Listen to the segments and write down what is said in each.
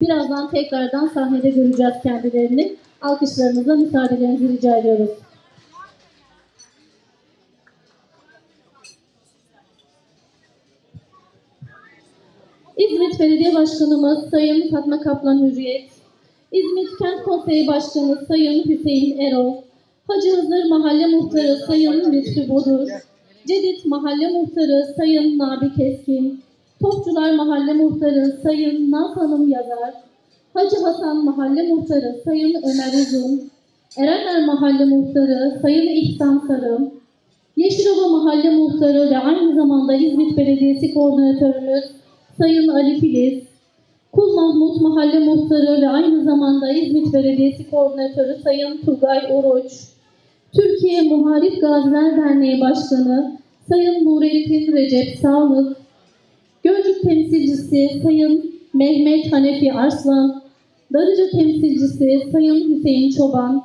Birazdan tekrardan sahnede göreceğiz kendilerini. Alkışlarınızla müsaadelerinizi rica ediyoruz. İzmit Belediye Başkanımız Sayın Fatma Kaplan Hürriyet, İzmit Kent Konseyi Başkanı Sayın Hüseyin Erol, Hacı Hızır Mahalle Muhtarı Sayın Lütfü Bodur, Cedit Mahalle Muhtarı Sayın Nabi Keskin, Topçular Mahalle Muhtarı Sayın Naz Hanım Yazar, Hacı Hasan Mahalle Muhtarı Sayın Ömer Uzun, Erenler Mahalle Muhtarı Sayın İhsan Sarım, Yeşilova Mahalle Muhtarı ve aynı zamanda İzmit Belediyesi Koordinatörümüz Sayın Ali Filiz, Kul Mahmut Mahalle Muhtarı ve aynı zamanda İzmit Belediyesi Koordinatörü Sayın Turgay Oruç, Türkiye Muharip Gaziler Derneği Başkanı Sayın Nurettin Recep Sağlık, Temsilcisi Sayın Mehmet Hanefi Arslan, Darıca temsilcisi Sayın Hüseyin Çoban,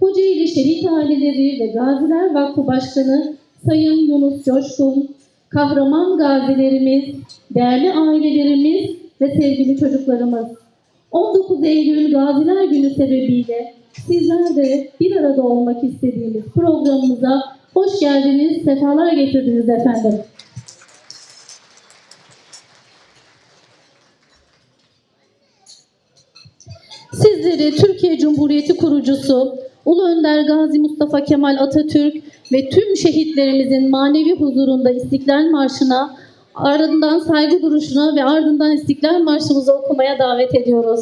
Kocaeli Şehit Aileleri ve Gaziler Vakfı Başkanı Sayın Yunus Coşkun, kahraman gazilerimiz, değerli ailelerimiz ve sevgili çocuklarımız. 19 Eylül Gaziler Günü sebebiyle sizler de bir arada olmak istediğimiz programımıza hoş geldiniz, sefalar getirdiniz efendim. Sizleri Türkiye Cumhuriyeti kurucusu Ulu Önder Gazi Mustafa Kemal Atatürk ve tüm şehitlerimizin manevi huzurunda İstiklal Marşı'na, ardından saygı duruşuna ve ardından İstiklal Marşımızı okumaya davet ediyoruz.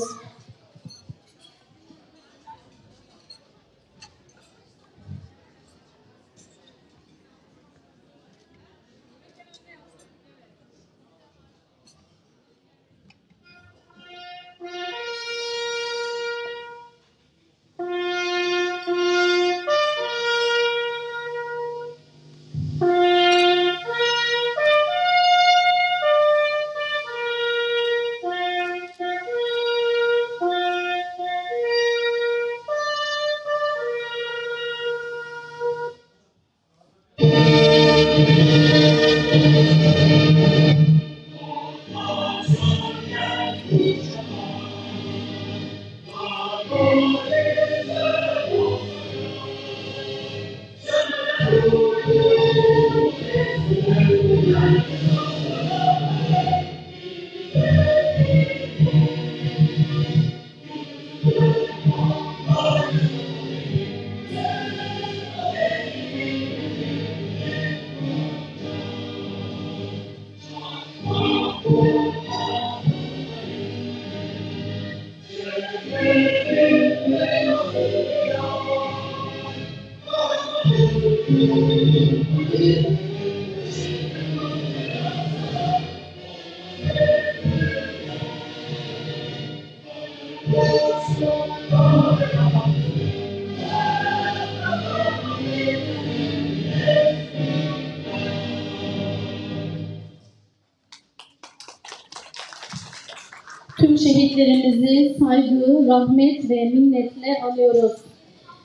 Rahmet ve minnetle anıyoruz.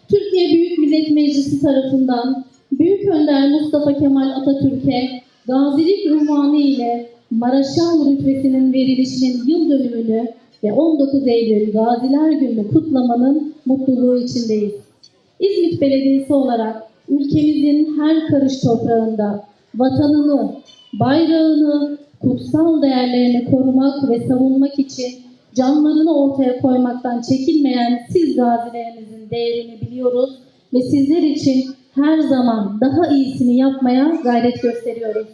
Türkiye Büyük Millet Meclisi tarafından Büyük Önder Mustafa Kemal Atatürk'e gazilik unvanı ile Maraşal rütbesinin verilişinin yıl dönümünü ve 19 Eylül Gaziler Günü kutlamanın mutluluğu içindeyiz. İzmit Belediyesi olarak ülkemizin her karış toprağında vatanını, bayrağını, kutsal değerlerini korumak ve savunmak için canlarını ortaya koymaktan çekinmeyen siz gazilerimizin değerini biliyoruz ve sizler için her zaman daha iyisini yapmaya gayret gösteriyoruz.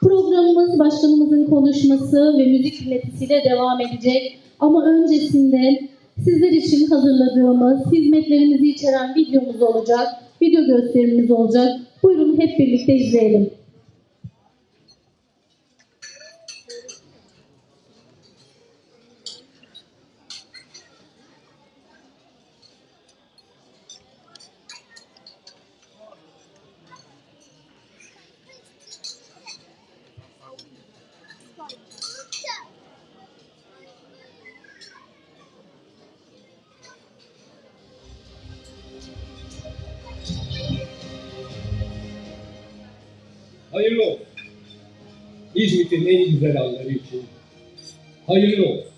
Programımız başkanımızın konuşması ve müzik dinletisiyle devam edecek. Ama öncesinde sizler için hazırladığımız hizmetlerimizi içeren videomuz olacak. Video gösterimimiz olacak. Buyurun hep birlikte izleyelim. İzmit'in en güzel anları için hayırlı olsun.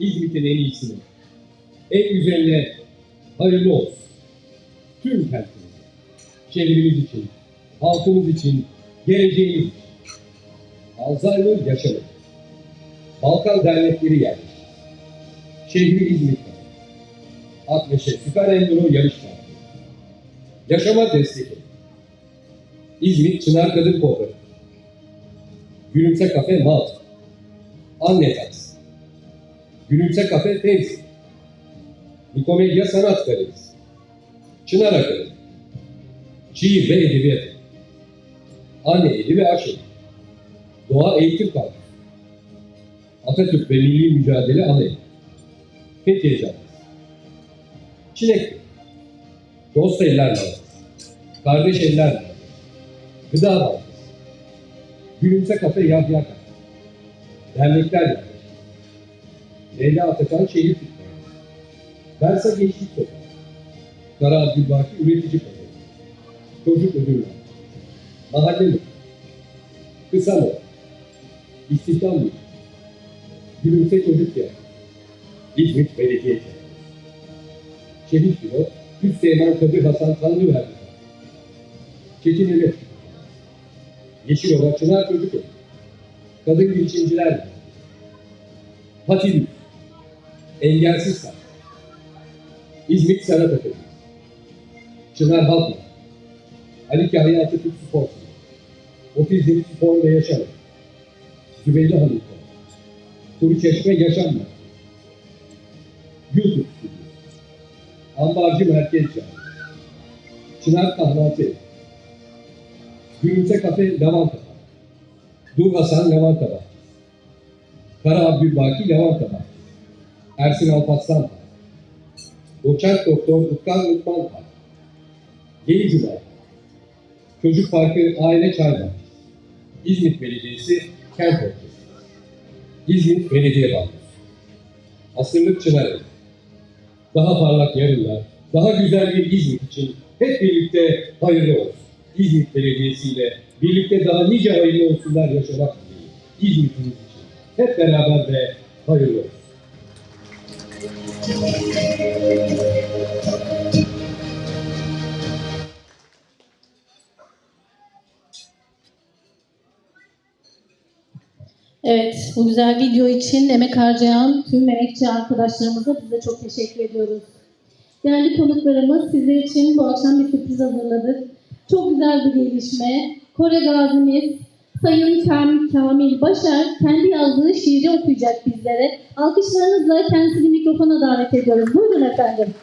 İzmit'in en iyisine, en güzeline hayırlı olsun. Tüm kentimize, şehrimiz için, halkımız için, geleceğimiz için. Alzheimer yaşamadı. Balkan dernekleri yerleşti. Şehri İzmit'te. Akmeşe Süper Enduro yarış. Yaşama destek. İzmit Çınar Kadın Kooperatif. Gülümse Kafe Malta. Anne Taksi. Gülümse Kafe Temsil. Nikomedya Sanat Galerisi. Çınar Akademi. Şiir ve Edebiyat. Anne Eli ve Aşevi. Doğa Eğitim Kampüsü. Atatürk ve Milli Mücadele Anayı. Fethiye Caddesi. Çilek. Dost Eller Bankası. Kardeş Eller. Gıda Bankası. Gülümse Kafe Yahya Kafe. Dernekler Yerleşimi. Leyla Atakan Şehir Kütüphanesi. Versa Gençlik Sokağı. Kara Abdülbaki Üretici Pazarı. Çocuk Ödüller. Mahalle Mutfağı. Kısa Mola. İstihdam Müdürü. Gülümse Çocuk Yer. İzmit Belediye Tiyatrosu. Şehit Pilot, Hüseyin Kadir Hasan Tanrıverdi. Çetin Emet. Yeşilova Çınar Çocuk Evi. Kadın Girişimciler. Patilüs. Engelsiz Sanat. İzmit Sanat Akademisi. Çınar Halkman. Ali Kahya Atatürk Spor. Otizm Spor ve Yaşam. Zübeyde Hanım. Kuru Çeşme Yaşam Merkezi. YouTube Stüdyosu. Ambarcı Merkez Cami. Çınar Kahvaltı. Gülümse Kafe Lavanta Bahçesi. Dur Hasan Lavanta Bahçesi. Kara Abdülbaki Lavanta Bahçesi. Ersin Alparslan Park. Doçent Doktor Utkan Lütman Park. Yeni Cuma. Çocuk Parkı Aile Çay Bahçesi. İzmit Belediyesi Kent Orkestri. İzmit Belediye Bankası. Asırlık Çınar Evi. Daha parlak yarınlar, daha güzel bir İzmit için hep birlikte hayırlı olsun. İzmit Belediyesi ile birlikte daha nice hayırlı olsunlar yaşamak dileğiyle. İzmit'imiz için hep beraber de hayırlı olsun. Evet, bu güzel video için emek harcayan tüm emekçi arkadaşlarımıza biz de çok teşekkür ediyoruz. Değerli konuklarımız sizler için bu akşam bir sürpriz hazırladık. Çok güzel bir gelişme. Kore gazimiz Sayın Kam, Kamil Başar kendi yazdığı şiiri okuyacak bizlere. Alkışlarınızla kendisini mikrofona davet ediyoruz. Buyurun efendim.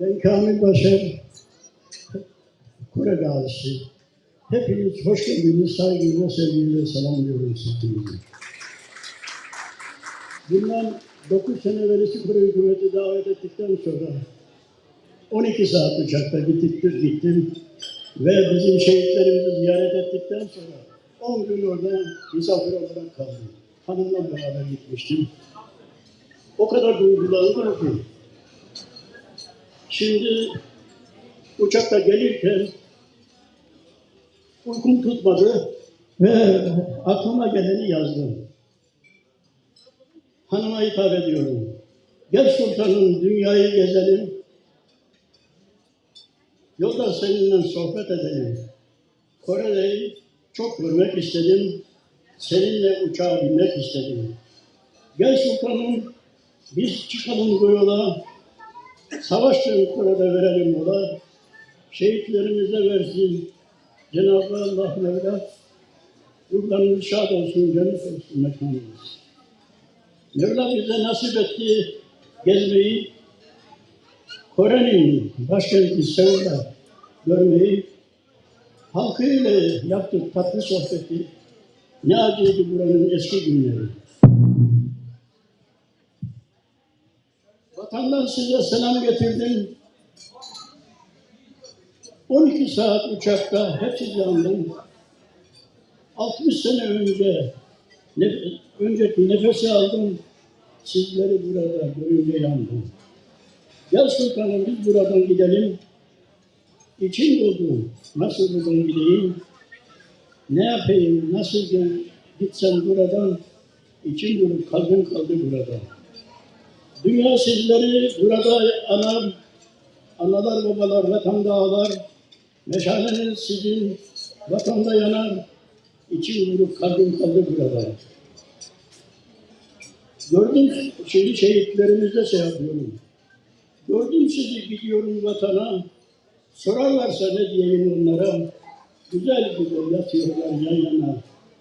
Ben Kamil Başar, Kore gazisi. Hepiniz hoş geldiniz, saygıyla, sevgiyle selamlıyorum sizi. Bundan 9 sene evvelisi Kore hükümeti davet ettikten sonra 12 saat uçakta gittik, gittim ve bizim şehitlerimizi ziyaret ettikten sonra 10 gün orada misafir olarak kaldım. Hanımla beraber gitmiştim. O kadar duygulandım ki Şimdi uçakta gelirken uykum tutmadı ve aklıma geleni yazdım. Hanıma hitap ediyorum. Gel sultanım dünyayı gezelim. Yolda seninle sohbet edelim. Kore'yi çok görmek istedim. Seninle uçağa binmek istedim. Gel sultanım biz çıkalım bu yola. Savaşın Kore'de verelim mola. Şehitlerimize versin. Cenab-ı Allah Mevla yurtlarımız şad olsun, cennet olsun mekanımız. Mevla bize nasip etti gezmeyi. Kore'nin başkenti Seul'da görmeyi. halkıyla yaptık tatlı sohbeti. Ne acıydı buranın eski günleri. Vatandan size selam getirdim. 12 saat uçakta hep sizi andım. 60 sene önce ne, önceki nefesi aldım. Sizleri burada görünce yandım. Gel sultanım biz buradan gidelim. İçim doldu. Nasıl buradan gideyim? Ne yapayım? Nasıl gitsem buradan? İçim dolu, kalbim kaldı burada. Dünya sizleri burada anar. Analar babalar vatanda ağlar. Meşaleniz sizin vatanda yanar. İçim dolu, kalbim kaldı burada. Gördüm şimdi şehitlerimizde şey yapıyorum. Gördüm sizi gidiyorum vatana. Sorarlarsa ne diyeyim onlara? Güzel güzel yatıyorlar yan yana.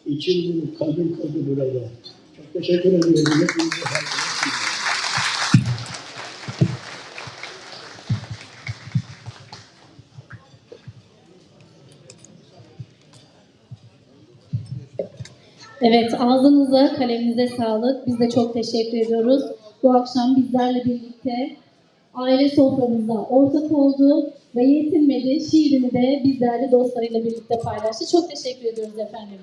İçim dolu, kalbim kaldı burada. Çok teşekkür ediyorum. Evet, ağzınıza, kaleminize sağlık. Biz de çok teşekkür ediyoruz. Bu akşam bizlerle birlikte aile soframızda ortak oldu ve yetinmedi. Şiirini de bizlerle dostlarıyla birlikte paylaştı. Çok teşekkür ediyoruz efendim.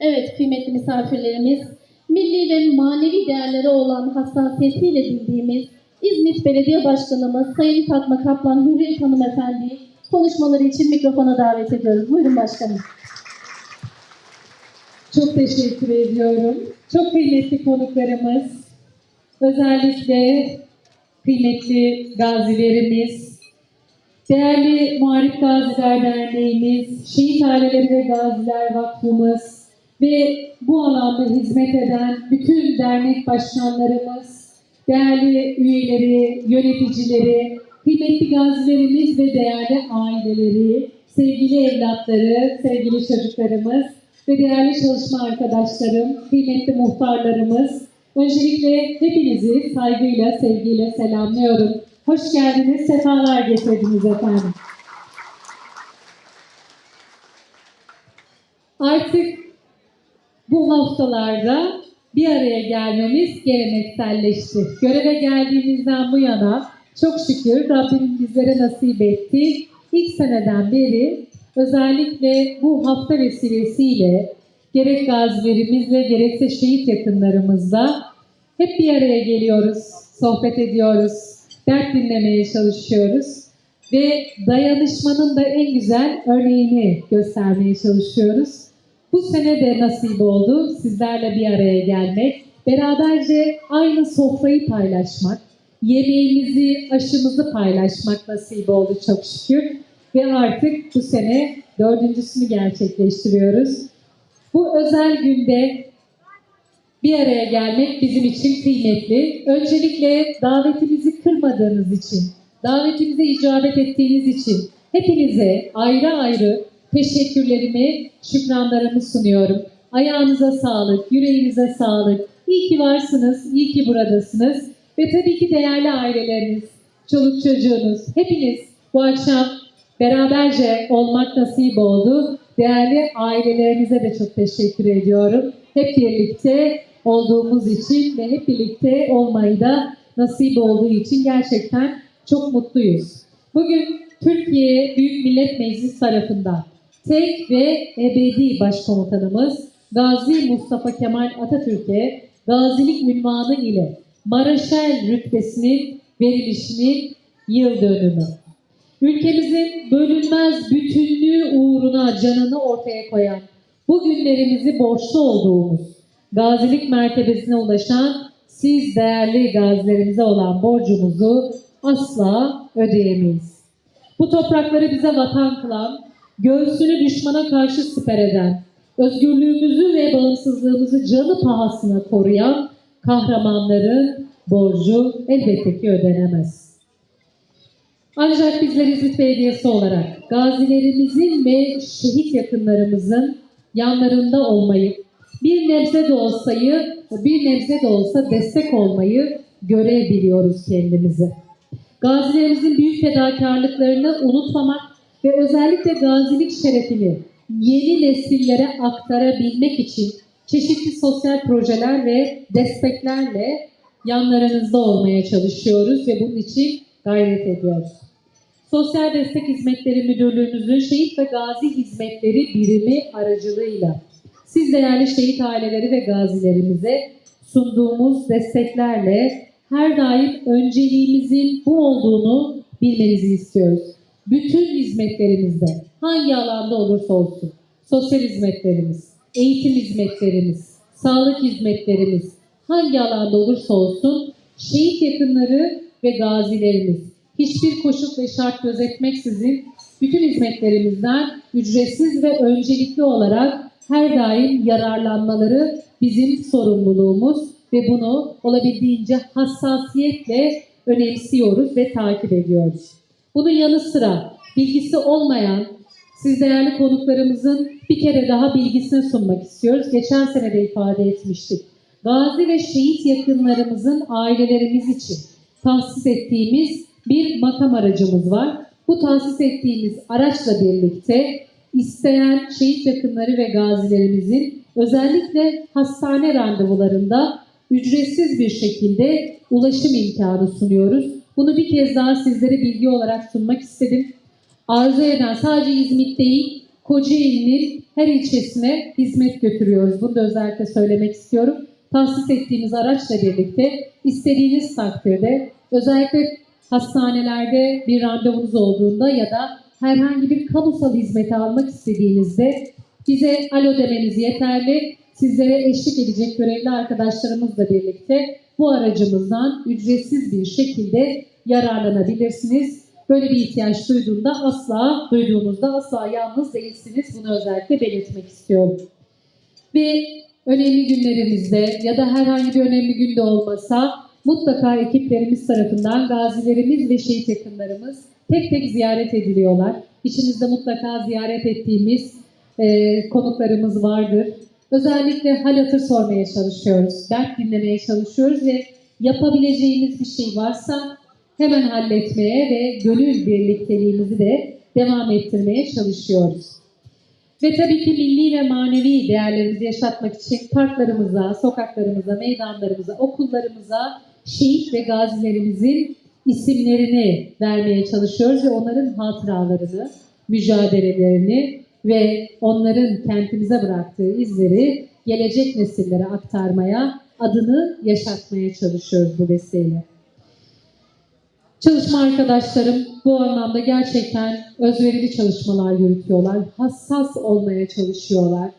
Evet kıymetli misafirlerimiz, milli ve manevi değerlere olan hassasiyetiyle bildiğimiz İzmit Belediye Başkanımız Sayın Fatma Kaplan Hürriyet Hanımefendi konuşmaları için mikrofona davet ediyoruz. Buyurun başkanım. Çok teşekkür ediyorum. Çok kıymetli konuklarımız, özellikle kıymetli gazilerimiz, değerli Muharip Gaziler Derneğimiz, Şehit Aileleri ve Gaziler Vakfımız ve bu alanda hizmet eden bütün dernek başkanlarımız, değerli üyeleri, yöneticileri, kıymetli gazilerimiz ve değerli aileleri, sevgili evlatları, sevgili çocuklarımız, ve değerli çalışma arkadaşlarım, kıymetli muhtarlarımız, öncelikle hepinizi saygıyla, sevgiyle selamlıyorum. Hoş geldiniz, sefalar getirdiniz efendim. Artık bu haftalarda bir araya gelmemiz gelenekselleşti. Göreve geldiğimizden bu yana çok şükür Rabbim bizlere nasip etti. İlk seneden beri özellikle bu hafta vesilesiyle gerek gazilerimizle gerekse şehit yakınlarımızla hep bir araya geliyoruz, sohbet ediyoruz, dert dinlemeye çalışıyoruz ve dayanışmanın da en güzel örneğini göstermeye çalışıyoruz. Bu sene de nasip oldu sizlerle bir araya gelmek, beraberce aynı sofrayı paylaşmak, yemeğimizi, aşımızı paylaşmak nasip oldu çok şükür. Ve artık bu sene dördüncüsünü gerçekleştiriyoruz. Bu özel günde bir araya gelmek bizim için kıymetli. Öncelikle davetimizi kırmadığınız için, davetimize icabet ettiğiniz için hepinize ayrı ayrı teşekkürlerimi, şükranlarımı sunuyorum. Ayağınıza sağlık, yüreğinize sağlık. İyi ki varsınız, iyi ki buradasınız. Ve tabii ki değerli aileleriniz, çoluk çocuğunuz, hepiniz bu akşam beraberce olmak nasip oldu. Değerli ailelerinize de çok teşekkür ediyorum. Hep birlikte olduğumuz için ve hep birlikte olmayı da nasip olduğu için gerçekten çok mutluyuz. Bugün Türkiye Büyük Millet Meclisi tarafından tek ve ebedi başkomutanımız Gazi Mustafa Kemal Atatürk'e gazilik ünvanı ile Maraşel rütbesinin verilişinin yıl dönümü. Ülkemizin bölünmez bütünlüğü uğruna canını ortaya koyan, bu günlerimizi borçlu olduğumuz, gazilik mertebesine ulaşan siz değerli gazilerimize olan borcumuzu asla ödeyemeyiz. Bu toprakları bize vatan kılan, göğsünü düşmana karşı siper eden, özgürlüğümüzü ve bağımsızlığımızı canı pahasına koruyan kahramanların borcu elbette ki ödenemez. Ancak bizler İzmit Belediyesi olarak gazilerimizin ve şehit yakınlarımızın yanlarında olmayı, bir nebze de olsayı, bir nebze de olsa destek olmayı görebiliyoruz kendimizi. Gazilerimizin büyük fedakarlıklarını unutmamak ve özellikle gazilik şerefini yeni nesillere aktarabilmek için çeşitli sosyal projeler ve desteklerle yanlarınızda olmaya çalışıyoruz ve bunun için gayret ediyoruz. Sosyal Destek Hizmetleri Müdürlüğümüzün Şehit ve Gazi Hizmetleri Birimi aracılığıyla siz değerli şehit aileleri ve gazilerimize sunduğumuz desteklerle her daim önceliğimizin bu olduğunu bilmenizi istiyoruz. Bütün hizmetlerimizde hangi alanda olursa olsun sosyal hizmetlerimiz, eğitim hizmetlerimiz, sağlık hizmetlerimiz hangi alanda olursa olsun şehit yakınları ve gazilerimiz hiçbir koşul ve şart gözetmeksizin bütün hizmetlerimizden ücretsiz ve öncelikli olarak her daim yararlanmaları bizim sorumluluğumuz ve bunu olabildiğince hassasiyetle önemsiyoruz ve takip ediyoruz. Bunun yanı sıra bilgisi olmayan siz değerli konuklarımızın bir kere daha bilgisini sunmak istiyoruz. Geçen sene de ifade etmiştik. Gazi ve şehit yakınlarımızın ailelerimiz için tahsis ettiğimiz bir makam aracımız var. Bu tahsis ettiğimiz araçla birlikte isteyen şehit yakınları ve gazilerimizin özellikle hastane randevularında ücretsiz bir şekilde ulaşım imkanı sunuyoruz. Bunu bir kez daha sizlere bilgi olarak sunmak istedim. Arzu eden sadece İzmit değil, Kocaeli'nin her ilçesine hizmet götürüyoruz. Bunu da özellikle söylemek istiyorum. Tahsis ettiğimiz araçla birlikte istediğiniz takdirde özellikle hastanelerde bir randevunuz olduğunda ya da herhangi bir kamusal hizmeti almak istediğinizde bize alo demeniz yeterli. Sizlere eşlik edecek görevli arkadaşlarımızla birlikte bu aracımızdan ücretsiz bir şekilde yararlanabilirsiniz. Böyle bir ihtiyaç duyduğunda asla, duyduğunuzda asla yalnız değilsiniz. Bunu özellikle belirtmek istiyorum. Ve önemli günlerimizde ya da herhangi bir önemli günde olmasa mutlaka ekiplerimiz tarafından gazilerimiz ve şehit yakınlarımız tek tek ziyaret ediliyorlar. İçinizde mutlaka ziyaret ettiğimiz e, konuklarımız vardır. Özellikle hal hatır sormaya çalışıyoruz, dert dinlemeye çalışıyoruz ve yapabileceğimiz bir şey varsa hemen halletmeye ve gönül birlikteliğimizi de devam ettirmeye çalışıyoruz. Ve tabii ki milli ve manevi değerlerimizi yaşatmak için parklarımıza, sokaklarımıza, meydanlarımıza, okullarımıza şehit ve gazilerimizin isimlerini vermeye çalışıyoruz ve onların hatıralarını, mücadelelerini ve onların kentimize bıraktığı izleri gelecek nesillere aktarmaya, adını yaşatmaya çalışıyoruz bu vesileyle. Çalışma arkadaşlarım bu anlamda gerçekten özverili çalışmalar yürütüyorlar. Hassas olmaya çalışıyorlar.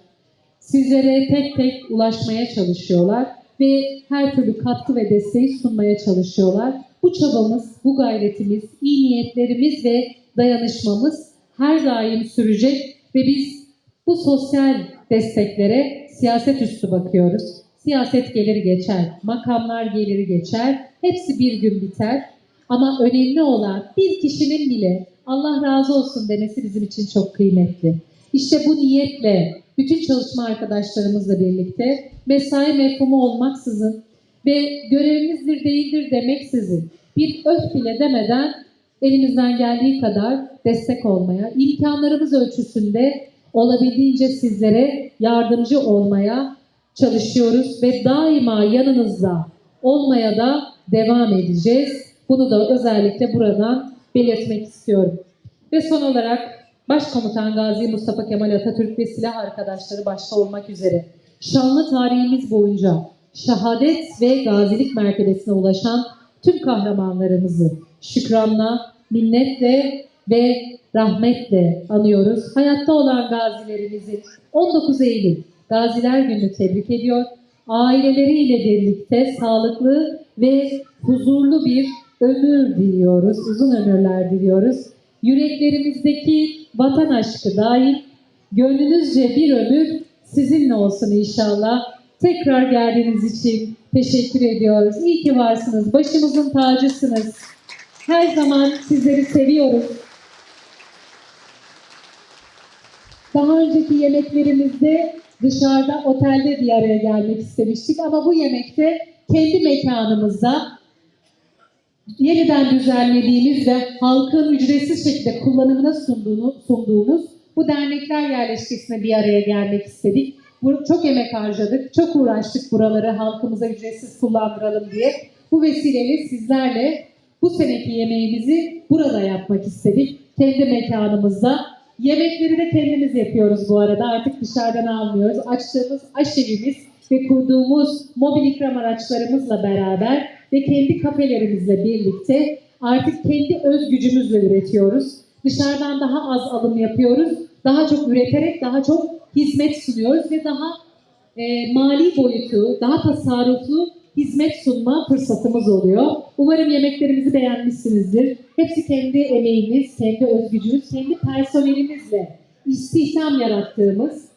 Sizlere tek tek ulaşmaya çalışıyorlar ve her türlü katkı ve desteği sunmaya çalışıyorlar. Bu çabamız, bu gayretimiz, iyi niyetlerimiz ve dayanışmamız her daim sürecek ve biz bu sosyal desteklere siyaset üstü bakıyoruz. Siyaset gelir geçer, makamlar gelir geçer, hepsi bir gün biter. Ama önemli olan bir kişinin bile Allah razı olsun demesi bizim için çok kıymetli. İşte bu niyetle bütün çalışma arkadaşlarımızla birlikte mesai mefhumu olmaksızın ve görevimizdir değildir demeksizin bir öf bile demeden elimizden geldiği kadar destek olmaya, imkanlarımız ölçüsünde olabildiğince sizlere yardımcı olmaya çalışıyoruz ve daima yanınızda olmaya da devam edeceğiz. Bunu da özellikle buradan belirtmek istiyorum. Ve son olarak Başkomutan Gazi Mustafa Kemal Atatürk ve silah arkadaşları başta olmak üzere şanlı tarihimiz boyunca şehadet ve gazilik mertebesine ulaşan tüm kahramanlarımızı şükranla, minnetle ve rahmetle anıyoruz. Hayatta olan gazilerimizin 19 Eylül Gaziler Günü tebrik ediyor. Aileleriyle birlikte sağlıklı ve huzurlu bir ömür diliyoruz, uzun ömürler diliyoruz. Yüreklerimizdeki vatan aşkı dahil gönlünüzce bir ömür sizinle olsun inşallah. Tekrar geldiğiniz için teşekkür ediyoruz. İyi ki varsınız. Başımızın tacısınız. Her zaman sizleri seviyoruz. Daha önceki yemeklerimizde dışarıda, otelde bir araya gelmek istemiştik ama bu yemekte kendi mekanımızda yeniden düzenlediğimiz ve halkın ücretsiz şekilde kullanımına sunduğunu, sunduğumuz bu dernekler yerleşkesine bir araya gelmek istedik. Çok emek harcadık, çok uğraştık buraları halkımıza ücretsiz kullandıralım diye. Bu vesileyle sizlerle bu seneki yemeğimizi burada yapmak istedik. Kendi mekanımızda. Yemekleri de kendimiz yapıyoruz bu arada. Artık dışarıdan almıyoruz. Açtığımız aşevimiz ve kurduğumuz mobil ikram araçlarımızla beraber ve kendi kafelerimizle birlikte artık kendi öz gücümüzle üretiyoruz. Dışarıdan daha az alım yapıyoruz. Daha çok üreterek daha çok hizmet sunuyoruz ve daha e, mali boyutu, daha tasarruflu hizmet sunma fırsatımız oluyor. Umarım yemeklerimizi beğenmişsinizdir. Hepsi kendi emeğimiz, kendi özgücümüz, kendi personelimizle istihdam yarattığımız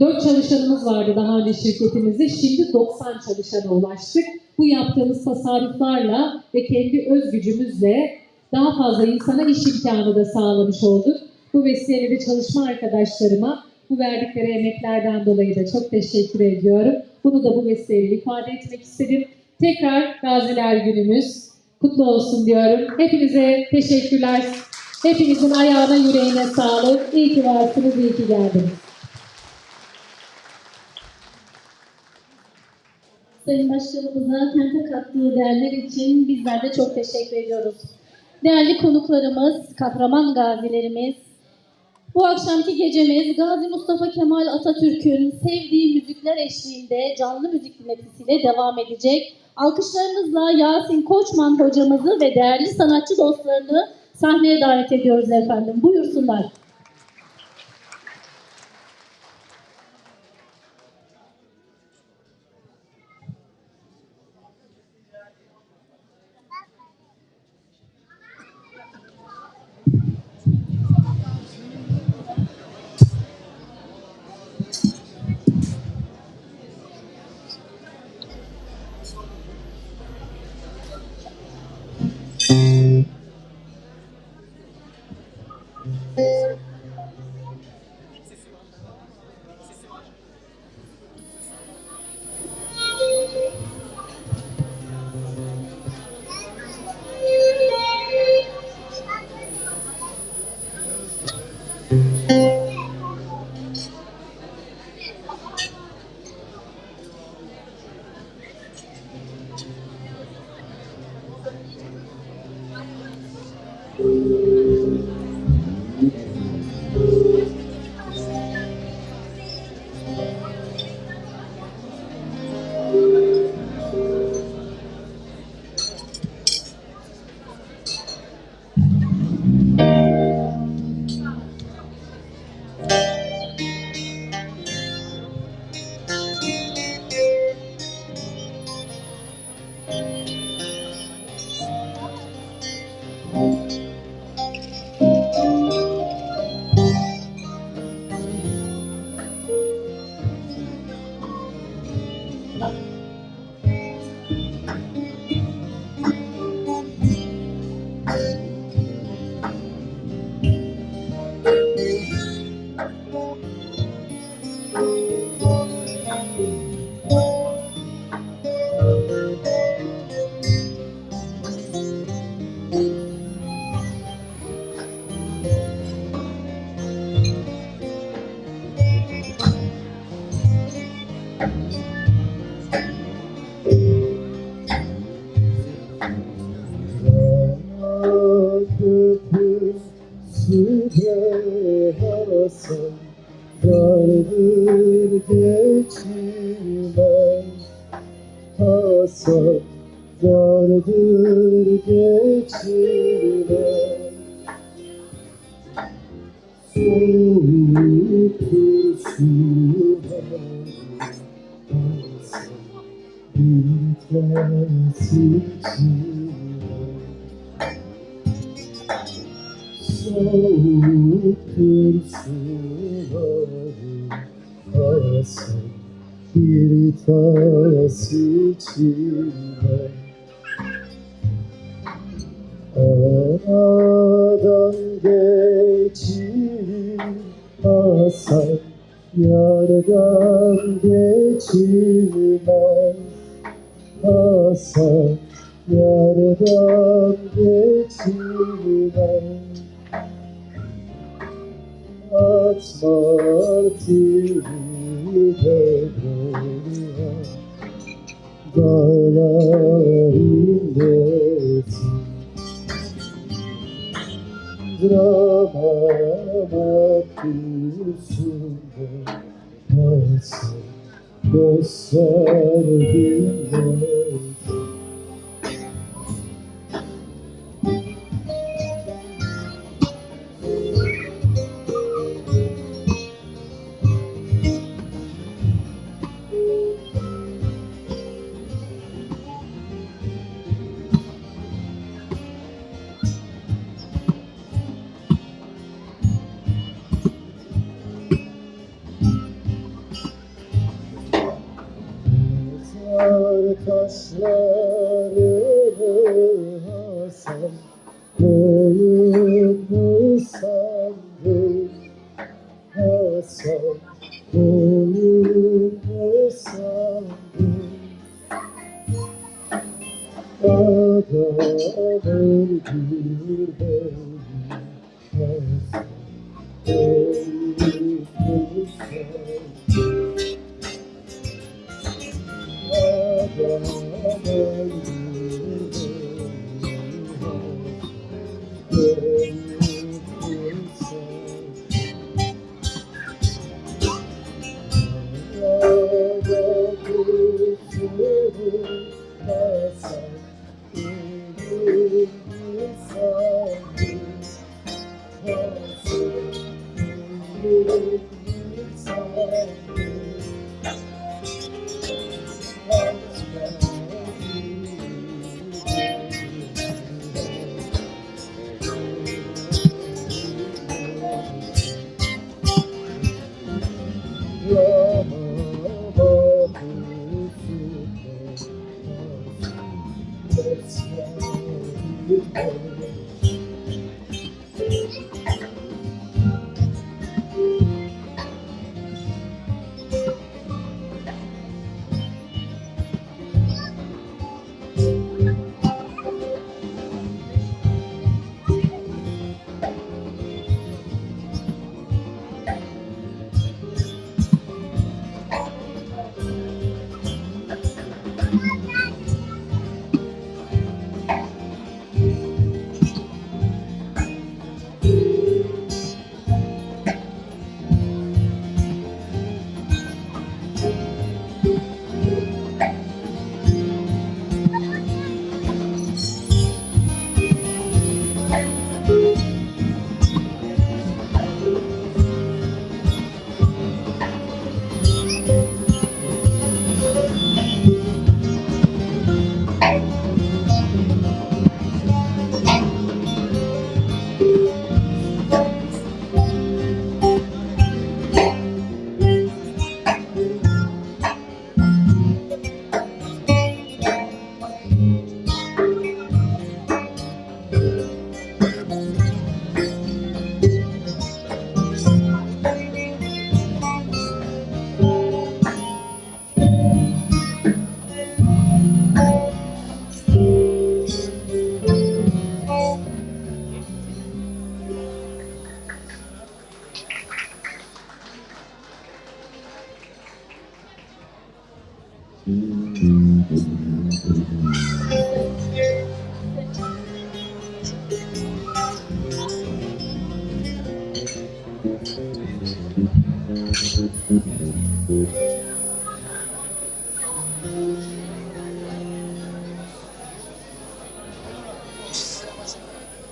Dört çalışanımız vardı daha önce şirketimizde. Şimdi 90 çalışana ulaştık. Bu yaptığımız tasarruflarla ve kendi öz gücümüzle daha fazla insana iş imkanı da sağlamış olduk. Bu vesileyle çalışma arkadaşlarıma bu verdikleri emeklerden dolayı da çok teşekkür ediyorum. Bunu da bu vesileyle ifade etmek istedim. Tekrar Gaziler Günümüz kutlu olsun diyorum. Hepinize teşekkürler. Hepinizin ayağına yüreğine sağlık. İyi ki varsınız, iyi ki geldiniz. Sayın Başkanımıza kente kattığı değerler için bizler de çok teşekkür ediyoruz. Değerli konuklarımız, kahraman gazilerimiz, bu akşamki gecemiz Gazi Mustafa Kemal Atatürk'ün sevdiği müzikler eşliğinde canlı müzik dinletisiyle devam edecek. Alkışlarımızla Yasin Koçman hocamızı ve değerli sanatçı dostlarını sahneye davet ediyoruz efendim. Buyursunlar. Aradan geçir Hasan Yardan geçilmez. Hasan Yardan geçilen Atma devreye Dağlar inlesin Drama küsünde Nasıl dostlar dinlesin